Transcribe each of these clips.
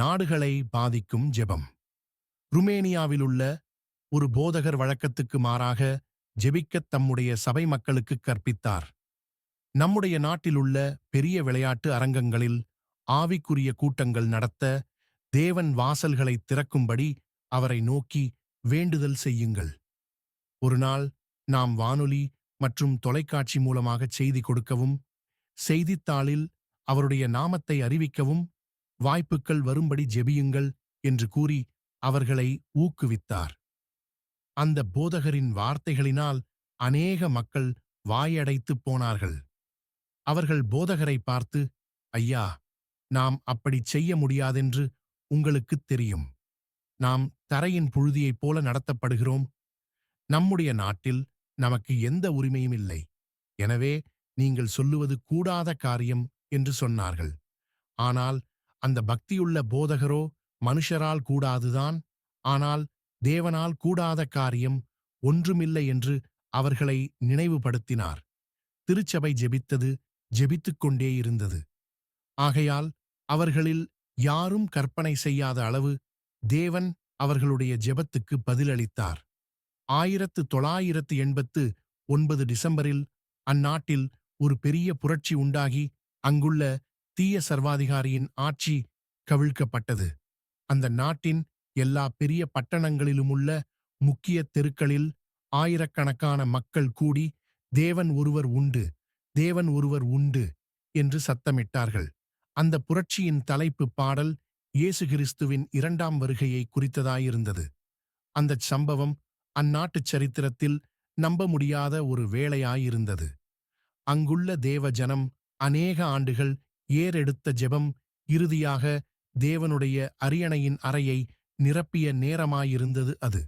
நாடுகளை பாதிக்கும் ஜெபம். ருமேனியாவிலுள்ள ஒரு போதகர் வழக்கத்துக்கு மாறாக ஜெபிக்கத் தம்முடைய சபை மக்களுக்கு கற்பித்தார். நம்முடைய நாட்டிலுள்ள பெரிய விளையாட்டு அரங்கங்களில் ஆவிக்குரிய கூட்டங்கள் நடத்த தேவன் வாசல்களை திறக்கும்படி அவரை நோக்கி வேண்டுதல் செய்யுங்கள். ஒருநாள் நாம் வானொலி மற்றும் தொலைக்காட்சி மூலமாக செய்தி கொடுக்கவும் செய்தித்தாளில் அவருடைய நாமத்தை அறிவிக்கவும் வாய்ப்புகள் வரும்படி ஜெபியுங்கள் என்று கூறி அவர்களை ஊக்குவித்தார். அந்த போதகரின் வார்த்தைகளினால் அநேக மக்கள் வாயடைத்துப் போனார்கள். அவர்கள் போதகரை பார்த்து ஐயா நாம் அப்படிச் செய்ய முடியாதென்று உங்களுக்குத் தெரியும். நாம் தரையின் புழுதியைப் போல நடத்தப்படுகிறோம். நம்முடைய நாட்டில் நமக்கு எந்த உரிமையும் இல்லை. எனவே நீங்கள் சொல்லுவது கூடாத காரியம் என்று சொன்னார்கள். ஆனால் அந்த பக்தியுள்ள போதகரோ மனுஷரால் கூடாதுதான். ஆனால் தேவனால் கூடாத காரியம் ஒன்றுமில்லை என்று அவர்களை நினைவுபடுத்தினார். திருச்சபை ஜெபித்தது ஜெபித்துக் கொண்டே இருந்தது. ஆகையால் அவர்களில் யாரும் கற்பனை செய்யாத அளவு தேவன் அவர்களுடைய ஜெபத்துக்கு பதிலளித்தார். ஆயிரத்து தொள்ளாயிரத்து எண்பத்து ஒன்பது டிசம்பரில் அந்நாட்டில் ஒரு பெரிய புரட்சி உண்டாகி அங்குள்ள தீய சர்வாதிகாரியின் ஆட்சி கவிழ்க்கப்பட்டது. அந்த நாட்டின் எல்லா பெரிய பட்டணங்களிலுமுள்ள முக்கிய தெருக்களில் ஆயிரக்கணக்கான மக்கள் கூடி தேவன் ஒருவர் உண்டு தேவன் ஒருவர் உண்டு என்று சத்தமிட்டார்கள். அந்த புரட்சியின் தலைப்பு பாடல் இயேசு கிறிஸ்துவின் இரண்டாம் வருகையை குறித்ததாயிருந்தது. அந்தச் சம்பவம் அந்நாட்டுச் சரித்திரத்தில் நம்ப முடியாத ஒரு வேளையாயிருந்தது. அங்குள்ள தேவ ஜனம் அநேக ஆண்டுகள் ஏறெடுத்த ஜெபம் இறுதியாக தேவனுடைய அரியணையின் அறையை நிரப்பிய நேரமாயிருந்தது அது.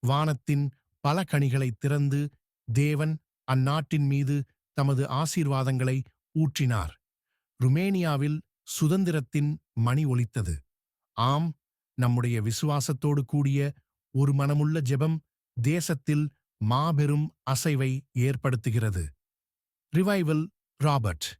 வானத்தின் பல கனிகளைத் திறந்து தேவன் அந்நாட்டின் மீது தமது ஆசீர்வாதங்களை ஊற்றினார். ருமேனியாவில் சுதந்திரத்தின் மணி ஒலித்தது. ஆம் நம்முடைய விசுவாசத்தோடு கூடிய ஒரு மனமுள்ள ஜெபம் தேசத்தில் மாபெரும் அசைவை ஏற்படுத்துகிறது. Revival Robert.